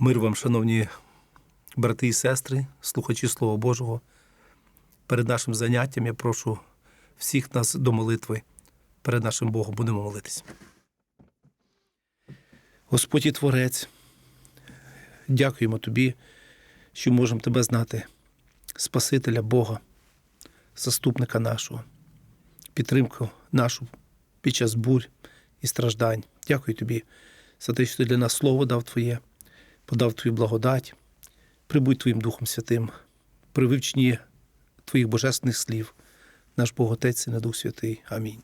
Мир вам, шановні брати і сестри, слухачі Слова Божого. Перед нашим заняттям я прошу всіх нас до молитви. Перед нашим Богом будемо молитись. Господь і Творець, дякуємо Тобі, що можемо Тебе знати, Спасителя Бога, заступника нашого, підтримку нашу під час бурь і страждань. Дякую Тобі за те, що ти для нас слово дав Твоє, подав Твою благодать. Прибудь Твоїм Духом Святим, при вивченні Твоїх божественних слів, наш Бог Отець і на Дух Святий. Амінь.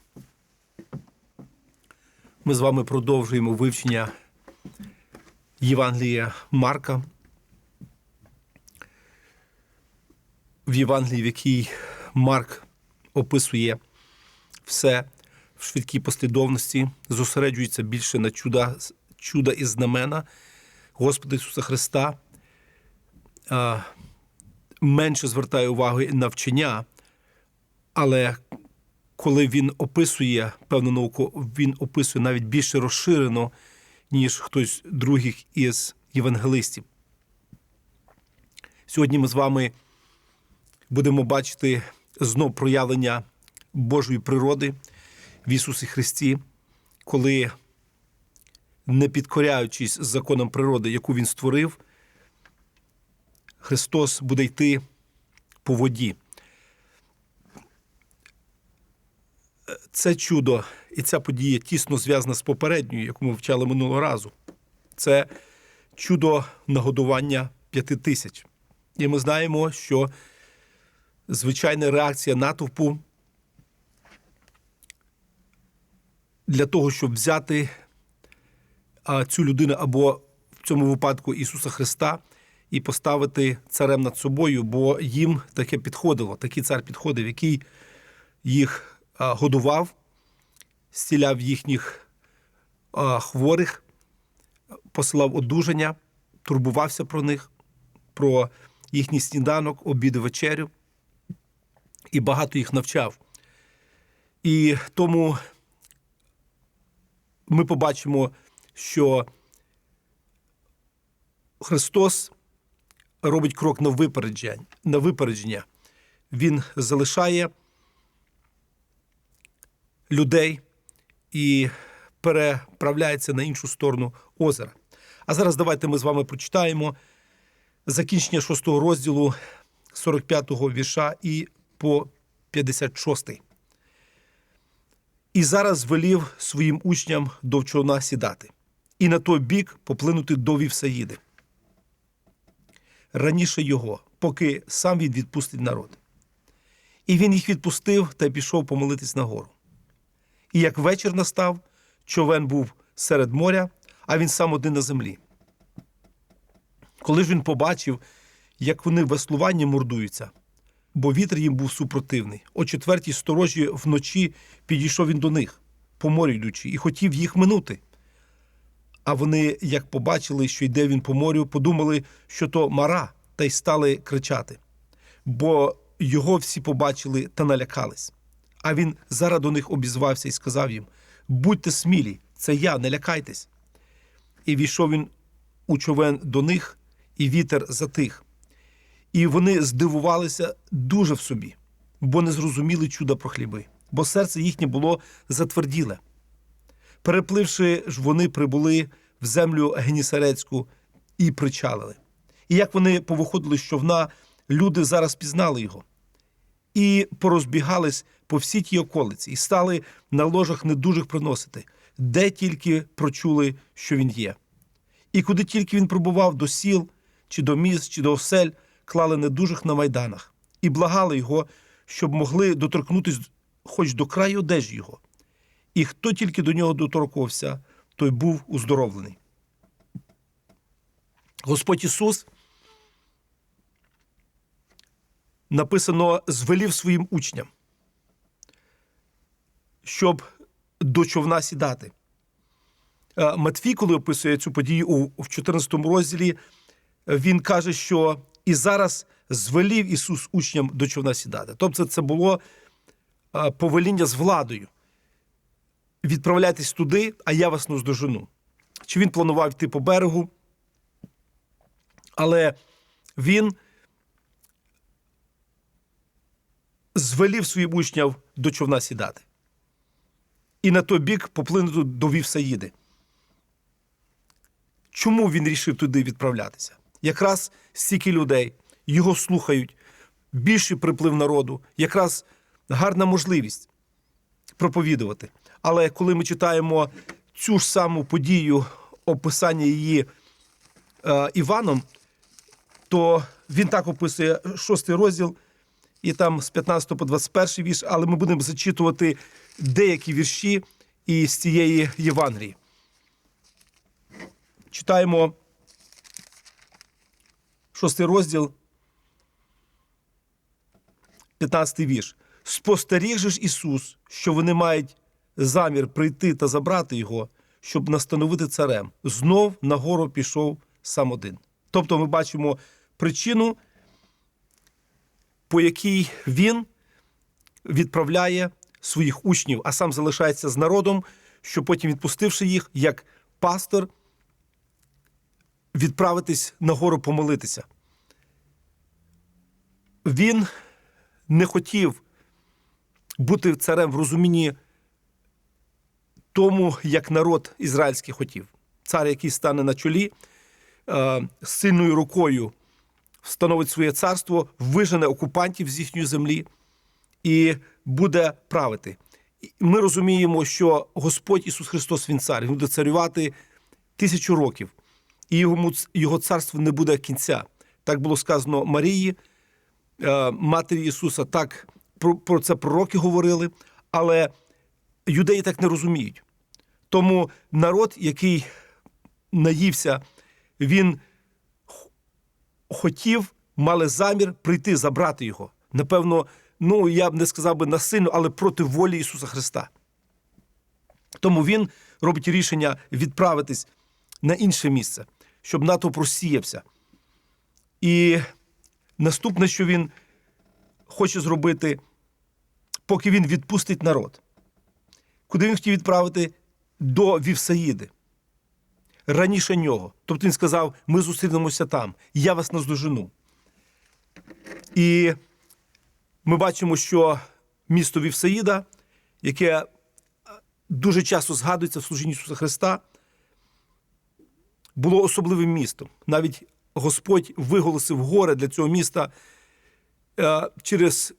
Ми з вами продовжуємо вивчення Євангелія Марка. В Євангелії, в якій Марк описує все в швидкій послідовності, зосереджується більше на чуда, чуда і знамена Господа Ісуса Христа, менше звертає увагу на вчення, але коли він описує певну науку, він описує навіть більше розширено, ніж хтось других із євангелистів. Сьогодні ми з вами будемо бачити знов проявлення Божої природи в Ісусі Христі, коли, не підкоряючись законам природи, яку Він створив, Христос буде йти по воді. Це чудо і ця подія тісно зв'язана з попередньою, яку ми вчали минулого разу. Це чудо нагодування п'яти тисяч. І ми знаємо, що звичайна реакція натовпу для того, щоб взяти цю людину або в цьому випадку Ісуса Христа і поставити царем над собою, бо їм таке підходило. Такий цар підходив, який їх годував, зціляв їхніх хворих, посилав одужання, турбувався про них, про їхній сніданок, обід вечерю, і багато їх навчав. І тому ми побачимо, що Христос робить крок на випередження. На випередження. Він залишає людей і переправляється на іншу сторону озера. А зараз давайте ми з вами прочитаємо закінчення 6 розділу 45-го вірша і по 56. І зараз велів своїм учням до човна сідати, і на той бік поплинути до Вівсаїди. Раніше його, поки сам він відпустить народ. І він їх відпустив та пішов помолитись на гору. І як вечір настав, човен був серед моря, а він сам один на землі. Коли ж він побачив, як вони в веслуванні мордуються, бо вітер їм був супротивний. О четвертій сторожі вночі підійшов він до них, по морю йдучи, і хотів їх минути. А вони, як побачили, що йде він по морю, подумали, що то мара, та й стали кричати. Бо його всі побачили та налякались. А він зараз до них обізвався і сказав їм: Будьте смілі, це я, не лякайтесь. І війшов він у човен до них, і вітер затих. І вони здивувалися дуже в собі, бо не зрозуміли чуда про хліби, бо серце їхнє було затверділе. Перепливши ж, вони прибули в землю Генісарецьку і причалили. І як вони повиходили з човна, люди зараз пізнали його і порозбігались по всій тій околиці, і стали на ложах недужих приносити, де тільки прочули, що він є. І куди тільки він прибував до сіл, чи до міст, чи до осель, клали недужих на майданах і благали його, щоб могли доторкнутися хоч до краю одежі його. І хто тільки до нього доторкувався, той був уздоровлений. Господь Ісус написано звелів своїм учням, щоб до човна сідати. Е, Матвій, коли описує цю подію в 14 розділі, він каже, що і зараз звелів Ісус учням до човна сідати. Тобто, це було е, повеління з владою. Відправляйтесь туди, а я вас наздожену. Чи він планував йти по берегу, Але він звелів своїм учням до човна сідати. І на той бік поплинути до Вівсаїди. Чому він рішив туди відправлятися? Якраз стільки людей його слухають, більший приплив народу, якраз гарна можливість проповідувати. Але коли ми читаємо цю ж саму подію, описання її е, Іваном, то він так описує шостий розділ, і там з 15 по 21 вірш, але ми будемо зачитувати деякі вірші із цієї Євангелії. Читаємо шостий розділ, 15 вірш. Спостеріг же ж Ісус, що вони мають замір прийти та забрати його, щоб настановити царем. Знов на гору пішов сам один. Тобто ми бачимо причину, по якій він відправляє своїх учнів, а сам залишається з народом, що потім, відпустивши їх, як пастор, відправитись на гору помолитися. Він не хотів бути царем в розумінні тому, як народ ізраїльський хотів. Цар, який стане на чолі, е, сильною рукою встановить своє царство, вижене окупантів з їхньої землі і буде правити. Ми розуміємо, що Господь Ісус Христос Він цар, Він буде царювати тисячу років, і його, царство не буде кінця. Так було сказано Марії, е, матері Ісуса, так про це пророки говорили, але юдеї так не розуміють. Тому народ, який наївся, він хотів, мали замір прийти, забрати його. Напевно, ну я б не сказав би насильно, але проти волі Ісуса Христа. Тому він робить рішення відправитись на інше місце, щоб натовп розсіявся. І наступне, що він хоче зробити, поки він відпустить народ. Куди він хотів відправити? До Вівсаїди. Раніше нього. Тобто він сказав: ми зустрінемося там, я вас наздожену. І ми бачимо, що місто Вівсаїда, яке дуже часто згадується в служінні Ісуса Христа, було особливим містом. Навіть Господь виголосив горе для цього міста е, через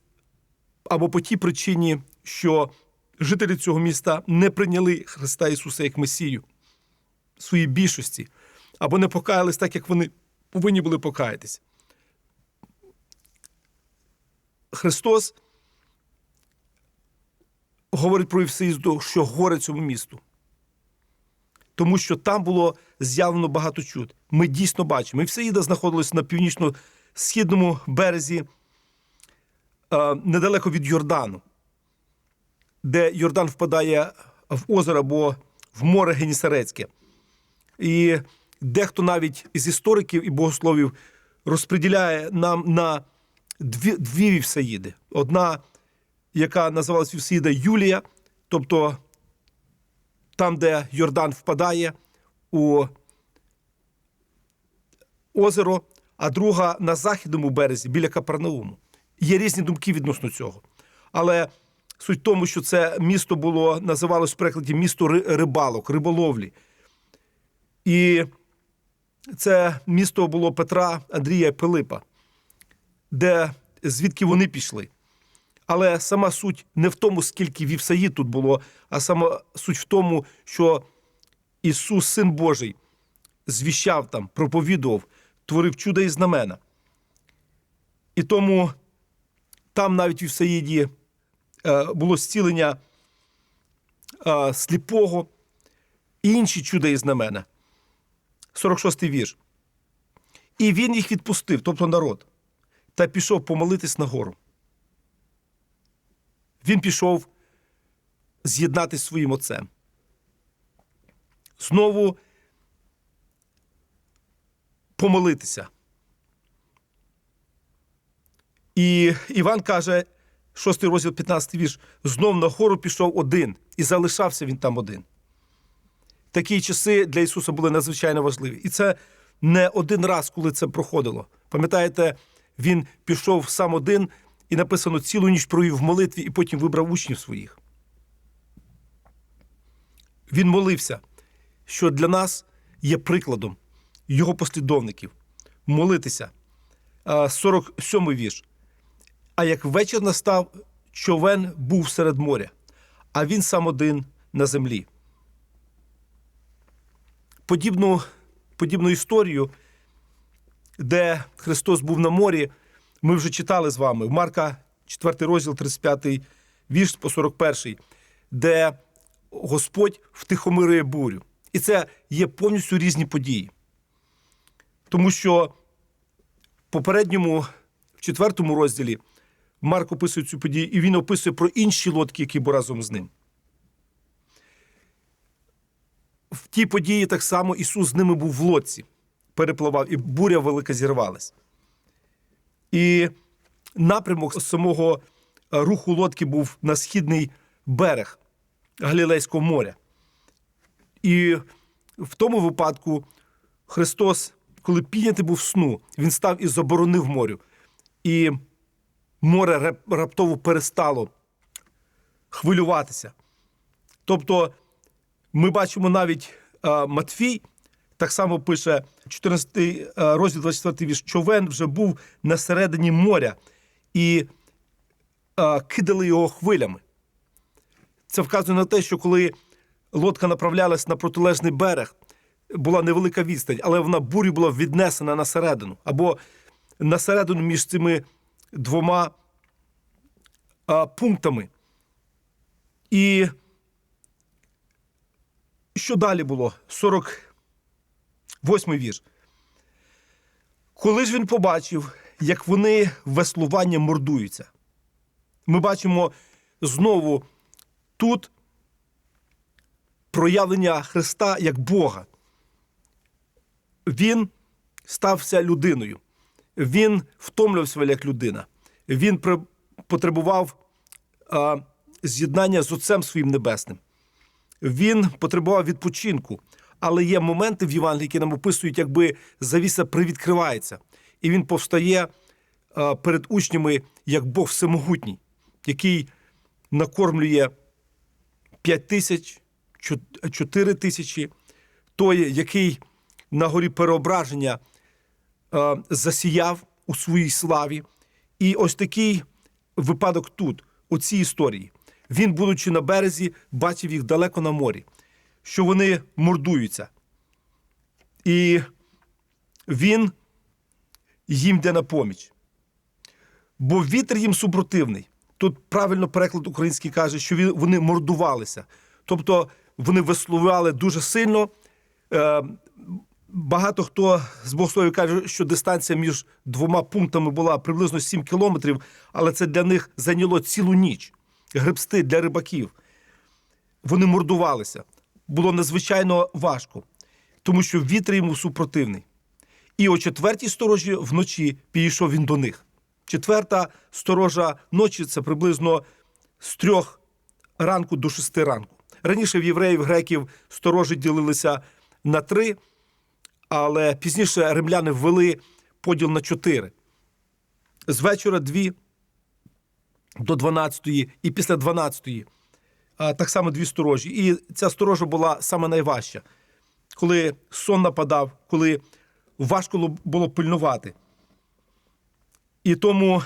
або по тій причині, що жителі цього міста не прийняли Христа Ісуса як Месію в своїй більшості, або не покаялись так, як вони повинні були покаятися. Христос говорить про Євсеїзду, що горе цьому місту. Тому що там було з'явлено багато чуд. Ми дійсно бачимо. Євсеїда знаходилась на північно-східному березі, е, недалеко від Йордану, де Йордан впадає в озеро або в море Генісарецьке. І дехто навіть із істориків і богословів розподіляє нам на дві, дві Вівсаїди. Одна, яка називалась Вівсаїда Юлія, тобто там, де Йордан впадає у озеро, а друга на західному березі біля Капернауму. Є різні думки відносно цього. Але суть в тому, що це місто було називалось в перекладі місто рибалок, риболовлі. І це місто було Петра, Андрія Пилипа, де звідки вони пішли. Але сама суть не в тому, скільки вівсаїд тут було, а сама суть в тому, що Ісус, Син Божий, звіщав там, проповідував, творив чуда і знамена. І тому там навіть в Івсаїді е, було зцілення е, сліпого і інші чуда і знамена. 46-й вірш. І він їх відпустив, тобто народ, та пішов помолитись на гору. Він пішов з'єднатися зі своїм отцем. Знову помолитися. І Іван каже, 6 розділ 15 вірш, знов на гору пішов один, і залишався він там один. Такі часи для Ісуса були надзвичайно важливі. І це не один раз, коли це проходило. Пам'ятаєте, він пішов сам один і написано цілу ніч провів в молитві, і потім вибрав учнів своїх. Він молився, що для нас є прикладом його послідовників молитися. 47-й вірш. А як вечір настав, човен був серед моря, а він сам один на землі. Подібну, подібну історію, де Христос був на морі, ми вже читали з вами в Марка 4 розділ, 35 вірш по 41, де Господь втихомирює бурю. І це є повністю різні події. Тому що в попередньому, в четвертому розділі, Марк описує цю подію, і він описує про інші лодки, які були разом з ним. В тій події так само Ісус з ними був в лодці, перепливав, і буря велика зірвалась. І напрямок самого е, руху лодки був на східний берег Галілейського моря. І в тому випадку Христос, коли піднятий був сну, він став і заборонив морю. І море раптово перестало хвилюватися. Тобто, ми бачимо навіть е, Матфій так само пише 14 е, розділ 24 вірш, човен вже був на середині моря і е, кидали його хвилями. Це вказує на те, що коли лодка направлялась на протилежний берег, була невелика відстань, але вона бурю була віднесена на середину або на середину між цими двома а, пунктами. І що далі було? 48 вірш. Коли ж він побачив, як вони веслування мордуються, ми бачимо знову тут проявлення Христа як Бога. Він стався людиною. Він втомлювався як людина. Він потребував а, з'єднання з Отцем своїм Небесним. Він потребував відпочинку. Але є моменти в Євангелії, які нам описують, якби завіса привідкривається, і він повстає а, перед учнями як Бог всемогутній, який накормлює 5 тисяч, 4 тисячі, той, який на горі переображення засіяв у своїй славі. І ось такий випадок тут, у цій історії. Він, будучи на березі, бачив їх далеко на морі, що вони мордуються. І він їм йде на поміч. Бо вітер їм супротивний. Тут правильно переклад український каже, що вони мордувалися. Тобто вони веслували дуже сильно. Е, Багато хто з богословів каже, що дистанція між двома пунктами була приблизно 7 кілометрів, але це для них зайняло цілу ніч. Гребсти для рибаків. Вони мордувалися. Було надзвичайно важко, тому що вітер йому супротивний. І о четвертій сторожі вночі підійшов він до них. Четверта сторожа ночі це приблизно з трьох ранку до шести ранку. Раніше в євреїв, греків сторожі ділилися на три, але пізніше римляни ввели поділ на чотири. З вечора дві до 12 і після 12 а, так само дві сторожі. І ця сторожа була саме найважча, коли сон нападав, коли важко було пильнувати. І тому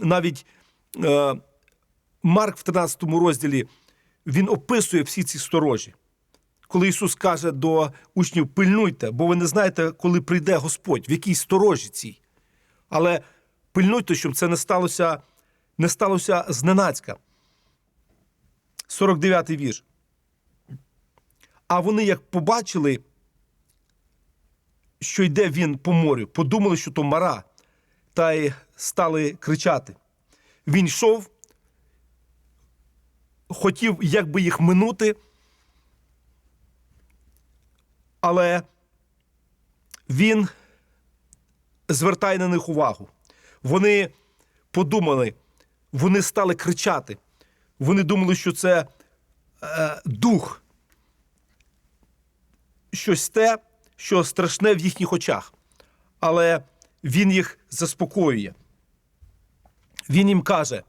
навіть е, Марк в 13 розділі він описує всі ці сторожі. Коли Ісус каже до учнів: пильнуйте, бо ви не знаєте, коли прийде Господь, в якій сторожі цій. Але пильнуйте, щоб це не сталося, не сталося зненацька. 49-й вірш. А вони, як побачили, що йде він по морю, подумали, що то мара, та й стали кричати. Він йшов, хотів якби їх минути, але він звертає на них увагу. Вони подумали, вони стали кричати. Вони думали, що це е, дух, щось те, що страшне в їхніх очах, але він їх заспокоює. Він їм каже,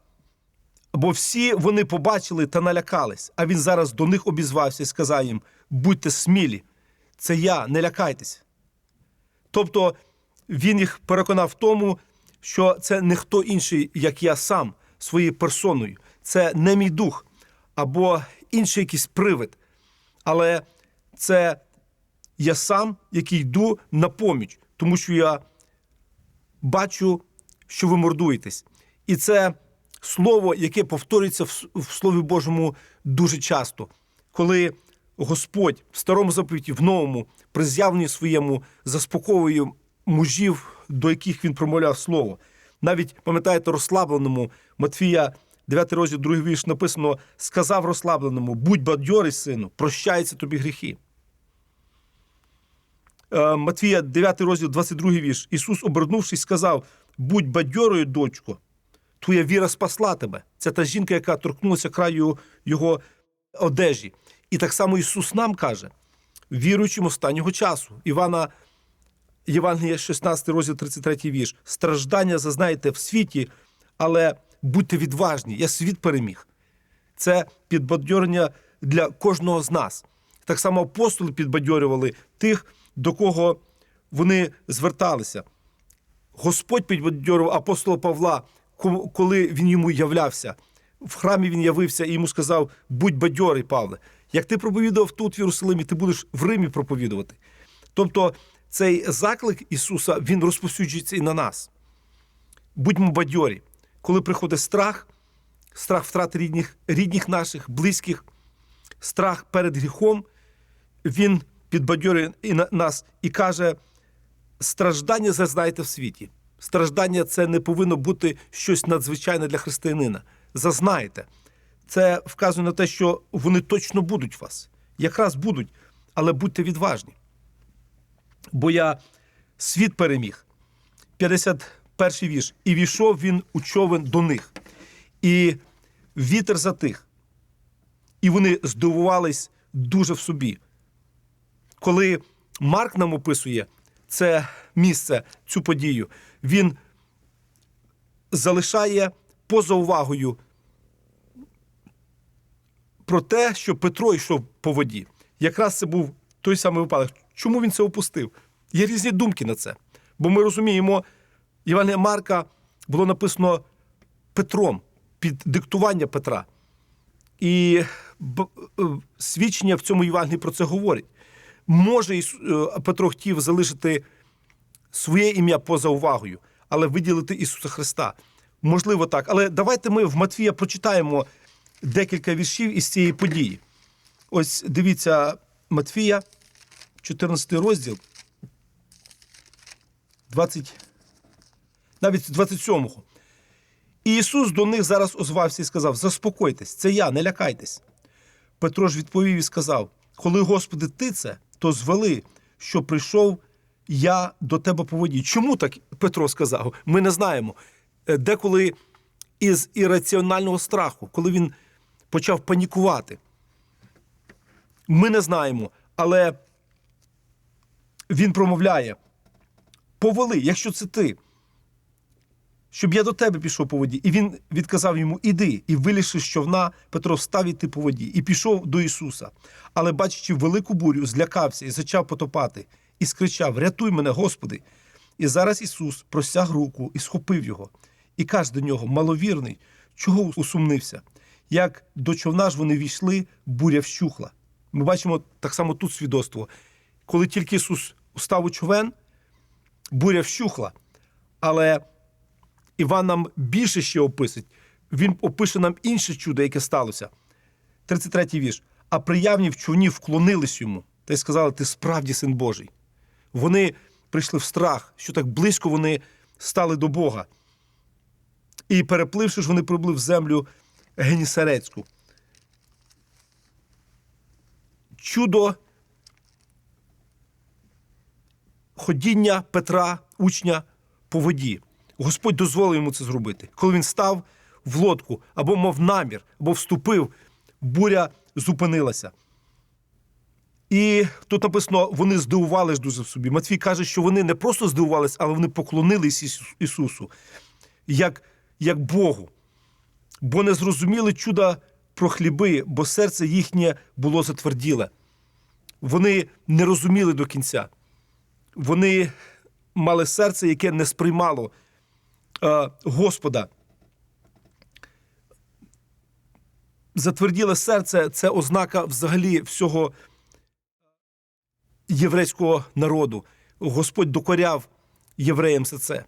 бо всі вони побачили та налякались, а він зараз до них обізвався і сказав їм: будьте смілі, це я, не лякайтесь. Тобто він їх переконав в тому, що це не хто інший, як я сам, своєю персоною. Це не мій дух або інший якийсь привид. Але це я сам, який йду на поміч, тому що я бачу, що ви мордуєтесь. І це слово, яке повторюється в Слові Божому дуже часто, коли Господь в старому заповіті, в новому, при з'явленні своєму заспокоює мужів, до яких він промовляв слово. Навіть пам'ятаєте, розслабленому Матфія, 9 розділ, 2 вірш написано: сказав розслабленому: будь бадьорий, сину, прощаються тобі гріхи. Е, Матвія, 9 розділ, 22 вірш. Ісус, обернувшись, сказав: Будь бадьорою, дочко, твоя віра спасла тебе. Це та жінка, яка торкнулася краю його одежі. І так само Ісус нам каже, віруючим останнього часу. Івана, Євангелія, 16 розділ, 33 вірш. Страждання зазнаєте в світі, але будьте відважні, я світ переміг. Це підбадьорення для кожного з нас. Так само апостоли підбадьорювали тих, до кого вони зверталися. Господь підбадьорював апостола Павла, коли він йому являвся. В храмі він явився і йому сказав: будь бадьорий, Павле. Як ти проповідував тут, в Єрусалимі, ти будеш в Римі проповідувати. Тобто цей заклик Ісуса він розповсюджується і на нас. Будьмо бадьорі. Коли приходить страх, страх втрати рідних, рідних наших, близьких, страх перед гріхом, він підбадьорює нас і каже: страждання зазнайте в світі. Страждання це не повинно бути щось надзвичайне для християнина. Зазнайте. Це вказує на те, що вони точно будуть вас. Якраз будуть, але будьте відважні. Бо я світ переміг. 51 вірш. І війшов він у човен до них, і вітер затих. І вони здивувались дуже в собі. Коли Марк нам описує це місце, цю подію, він залишає поза увагою про те, що Петро йшов по воді. Якраз це був той самий випадок. Чому він це опустив? Є різні думки на це. Бо ми розуміємо, Євангелія Марка було написано Петром під диктування Петра. І е, свідчення в цьому Євангелії про це говорить. Може, е, Петро хотів залишити своє ім'я поза увагою, але виділити Ісуса Христа. Можливо, так. Але давайте ми в Матвія прочитаємо декілька віршів із цієї події. Ось дивіться, Матвія, 14 розділ, 20, навіть 27-го. І Ісус до них зараз озвався і сказав: Заспокойтесь, це я, не лякайтесь. Петро ж відповів і сказав: Коли, Господи, ти це, то звели, що прийшов я до тебе по воді. Чому так Петро сказав? Ми не знаємо. Е, Деколи із ірраціонального страху, коли він почав панікувати. Ми не знаємо, але він промовляє: повели, якщо це ти, щоб я до тебе пішов по воді. І він відказав йому: Іди, і вилізши з човна, Петро встав іти по воді, і пішов до Ісуса. Але, бачачи велику бурю, злякався і зачав потопати, і скричав: Рятуй мене, Господи! І зараз Ісус простяг руку і схопив його, і каже до нього: маловірний, чого усумнився? Як до човна ж вони війшли, буря вщухла. Ми бачимо так само тут свідоцтво. Коли тільки Ісус став у човен, буря вщухла. Але Іван нам більше ще описить. Він опише нам інше чудо, яке сталося. 33-й вірш. А приявні в човні вклонились йому та й сказали: Ти справді син Божий. Вони прийшли в страх, що так близько вони стали до Бога. І перепливши ж, вони прибули в землю Генісарецьку. Чудо ходіння Петра, учня по воді. Господь дозволив йому це зробити. Коли він став в лодку або мав намір, або вступив, буря зупинилася. І тут написано, вони здивувались дуже в собі. Матвій каже, що вони не просто здивувались, але вони поклонились Ісусу як, як Богу, бо не зрозуміли чуда про хліби, бо серце їхнє було затверділе. Вони не розуміли до кінця. Вони мали серце, яке не сприймало е, Господа. Затверділе серце це ознака взагалі всього єврейського народу. Господь докоряв євреям все це.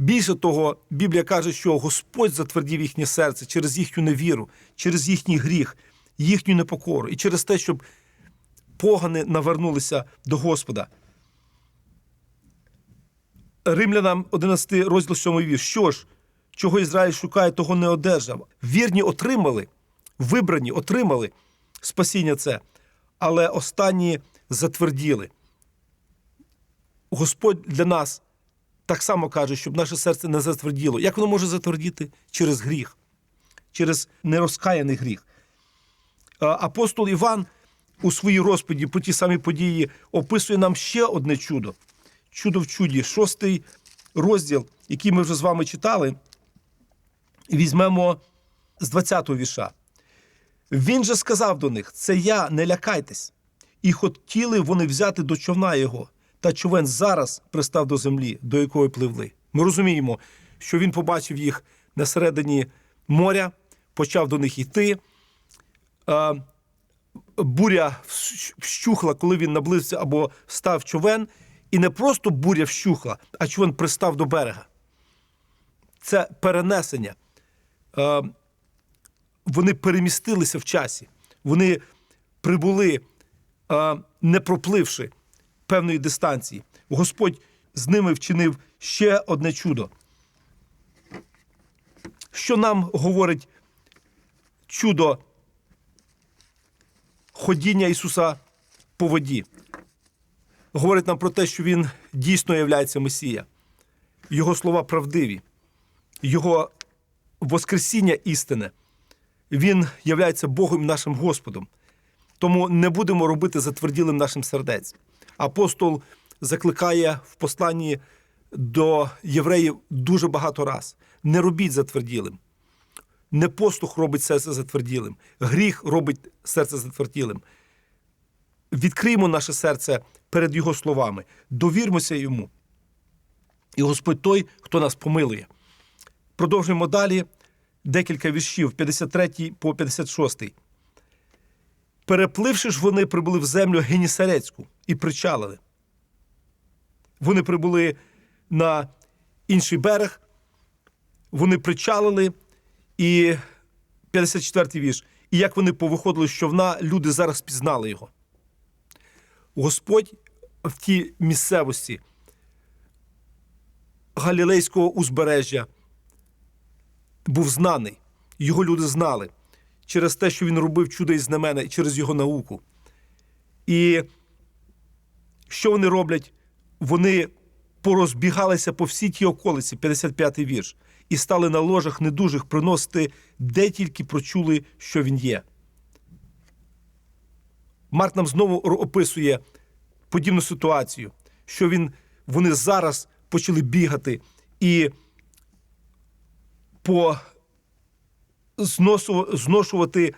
Більше того, Біблія каже, що Господь затвердів їхнє серце через їхню невіру, через їхній гріх, їхню непокору і через те, щоб погани навернулися до Господа. Римлянам 11 розділ 7 вірш. Що ж, чого Ізраїль шукає, того не одержав. Вірні отримали, вибрані отримали спасіння це, але останні затверділи. Господь для нас так само каже, щоб наше серце не затверділо. Як воно може затвердіти? Через гріх, через нерозкаяний гріх. Апостол Іван у своїй розповіді про ті самі події описує нам ще одне чудо. Чудо в чуді, шостий розділ, який ми вже з вами читали, візьмемо з 20-го віша. Він же сказав до них: Це я, не лякайтесь. І хотіли вони взяти до човна його, та човен зараз пристав до землі, до якої пливли. Ми розуміємо, що він побачив їх на середині моря, почав до них йти. Буря вщухла, коли він наблизився або став човен, і не просто буря вщухла, а човен пристав до берега. Це перенесення. Вони перемістилися в часі. Вони прибули, не пропливши певної дистанції. Господь з ними вчинив ще одне чудо. Що нам говорить чудо ходіння Ісуса по воді? Говорить нам про те, що Він дійсно являється Месія. Його слова правдиві, Його Воскресіння істине. Він являється Богом нашим Господом. Тому не будемо робити затверділим нашим сердець. Апостол закликає в посланні до євреїв дуже багато раз: не робіть затверділим. Не послух робить серце затверділим, гріх робить серце затверділим. Відкриємо наше серце перед Його словами, довірмося йому. І Господь той, хто нас помилує. Продовжуємо далі декілька віршів, 53 по 56. Перепливши ж, вони прибули в землю Генісарецьку і причалили. Вони прибули на інший берег, вони причалили, і 54-й вірш. І як вони повиходили з човна, люди зараз пізнали його. Господь в тій місцевості Галілейського узбережжя був знаний. Його люди знали через те, що він робив чудо і знамена, через його науку. І що вони роблять? Вони порозбігалися по всій тій околиці, 55-й вірш, і стали на ложах недужих приносити, де тільки прочули, що він є. Марк нам знову описує подібну ситуацію, що він, вони зараз почали бігати і по зношувати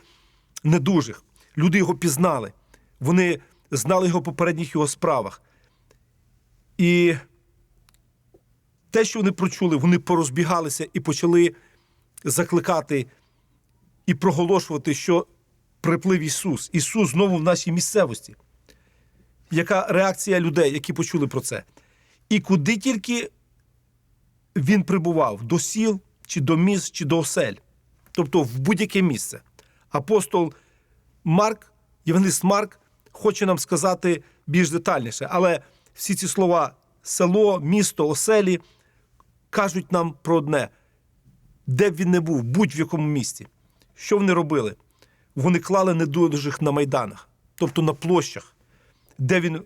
недужих. Люди його пізнали, вони знали його в попередніх його справах. І те, що вони прочули, вони порозбігалися і почали закликати і проголошувати, що приплив Ісус. Ісус знову в нашій місцевості. Яка реакція людей, які почули про це? І куди тільки він прибував до сіл, чи до міст, чи до осель, тобто в будь-яке місце. Апостол Марк, Євангеліст Марк, хоче нам сказати більш детальніше, але всі ці слова село, місто, оселі кажуть нам про одне: де б він не був, будь в якому місті. Що вони робили? Вони клали недужих на майданах, тобто на площах, де він,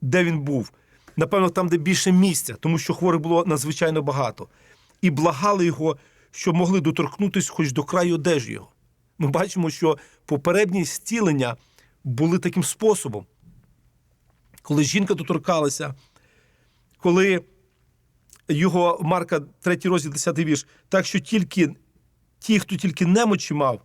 де він був. Напевно, там, де більше місця, тому що хворих було надзвичайно багато. І благали його, що могли доторкнутися хоч до краю одежі його. Ми бачимо, що попередні зцілення були таким способом. коли жінка доторкалася, коли його Марка, 3 розділ, 10 вірш, так що тільки ті, хто тільки немочі мав,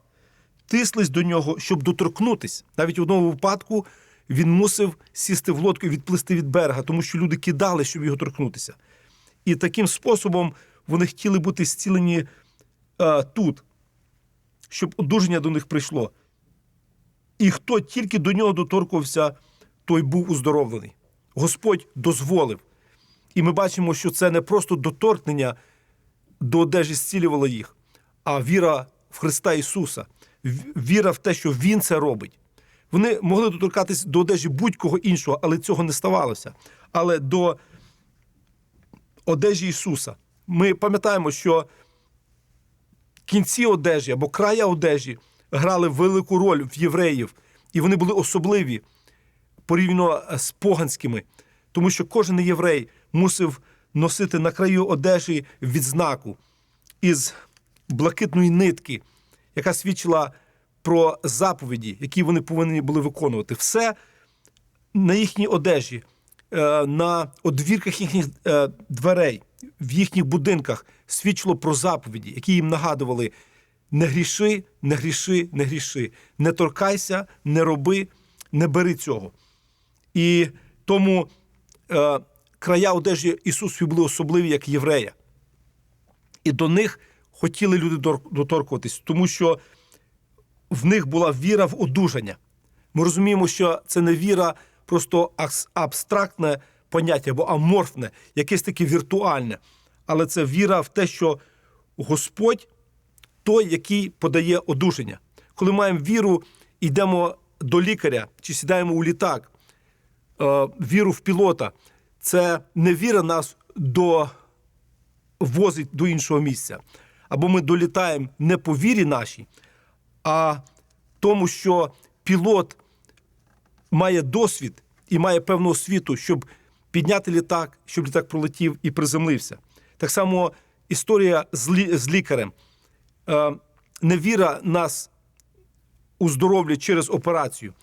тислись до нього, щоб доторкнутись. Навіть в одному випадку він мусив сісти в лодку і відплисти від берега, тому що люди кидали, щоб його торкнутися. І таким способом вони хотіли бути зцілені е, тут, щоб одужання до них прийшло. І хто тільки до нього доторкувався, той був уздоровлений. Господь дозволив. І ми бачимо, що це не просто доторкнення до одежі зцілювало їх, а віра в Христа Ісуса, віра в те, що Він це робить. Вони могли доторкатись до одежі будь-кого іншого, але цього не ставалося. Але до одежі Ісуса. Ми пам'ятаємо, що кінці одежі або края одежі грали велику роль в євреїв, і вони були особливі порівняно з поганськими, тому що кожен єврей мусив носити на краю одежі відзнаку із блакитної нитки, яка свідчила про заповіді, які вони повинні були виконувати. Все на їхній одежі, е, на одвірках їхніх е, дверей, в їхніх будинках свідчило про заповіді, які їм нагадували: не гріши, не гріши, не гріши, не торкайся, не роби, не бери цього. І тому е, края одежі Ісусові були особливі, як єврея. І до них хотіли люди доторкуватись, тому що в них була віра в одужання. Ми розуміємо, що це не віра, просто абстрактне поняття або аморфне, якесь таке віртуальне. Але це віра в те, що Господь той, який подає одужання. Коли маємо віру, йдемо до лікаря чи сідаємо у літак, е, віру в пілота, це не віра нас до возить до іншого місця. Або ми долітаємо не по вірі нашій, а тому, що пілот має досвід і має певну освіту, щоб підняти літак, щоб літак пролетів і приземлився. Так само історія з, лі- з лікарем. Е, невіра нас уздоровлює через операцію,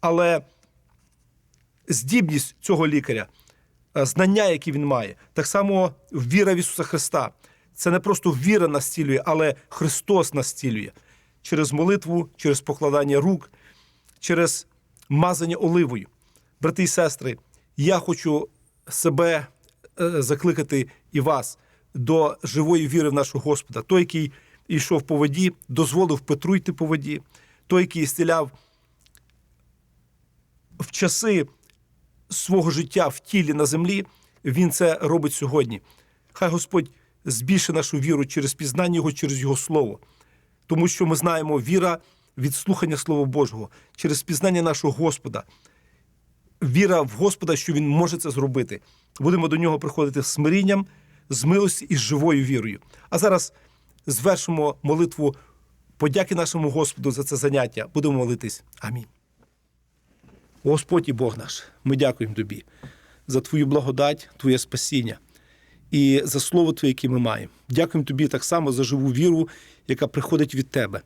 але здібність цього лікаря, е, знання, які він має, так само віра в Ісуса Христа. Це не просто віра нас зцілює, але Христос нас зцілює через молитву, через покладання рук, через мазання оливою. Брати і сестри, я хочу себе е, закликати і вас до живої віри в нашого Господа. Той, який йшов по воді, дозволив Петру йти по воді, той, який зціляв в часи свого життя в тілі на землі, він це робить сьогодні. Хай Господь збільшить нашу віру через пізнання Його, через Його Слово. Тому що ми знаємо віра від слухання Слова Божого, через пізнання нашого Господа, віра в Господа, що Він може це зробити. Будемо до нього приходити з смирінням, з милості і з живою вірою. А зараз звершимо молитву подяки нашому Господу за це заняття. Будемо молитись. Амінь. Господь і Бог наш, ми дякуємо Тобі за Твою благодать, Твоє спасіння і за слово Твоє, яке ми маємо. Дякуємо Тобі так само за живу віру, яка приходить від Тебе.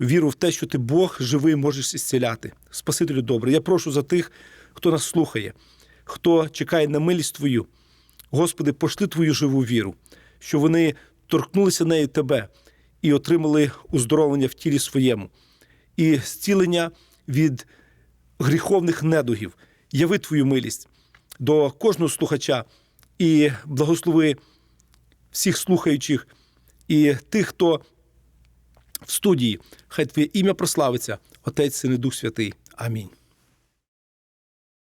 Віру в те, що ти Бог живий, можеш ісціляти. Спасителю добрий. Я прошу за тих, хто нас слухає, хто чекає на милість Твою. Господи, пошли Твою живу віру, що вони торкнулися нею Тебе і отримали уздоровлення в тілі своєму, і зцілення від гріховних недугів. Яви Твою милість до кожного слухача і благослови всіх слухаючих і тих, хто в студії. Хай Твоє ім'я прославиться, Отець, Син і Дух Святий. Амінь.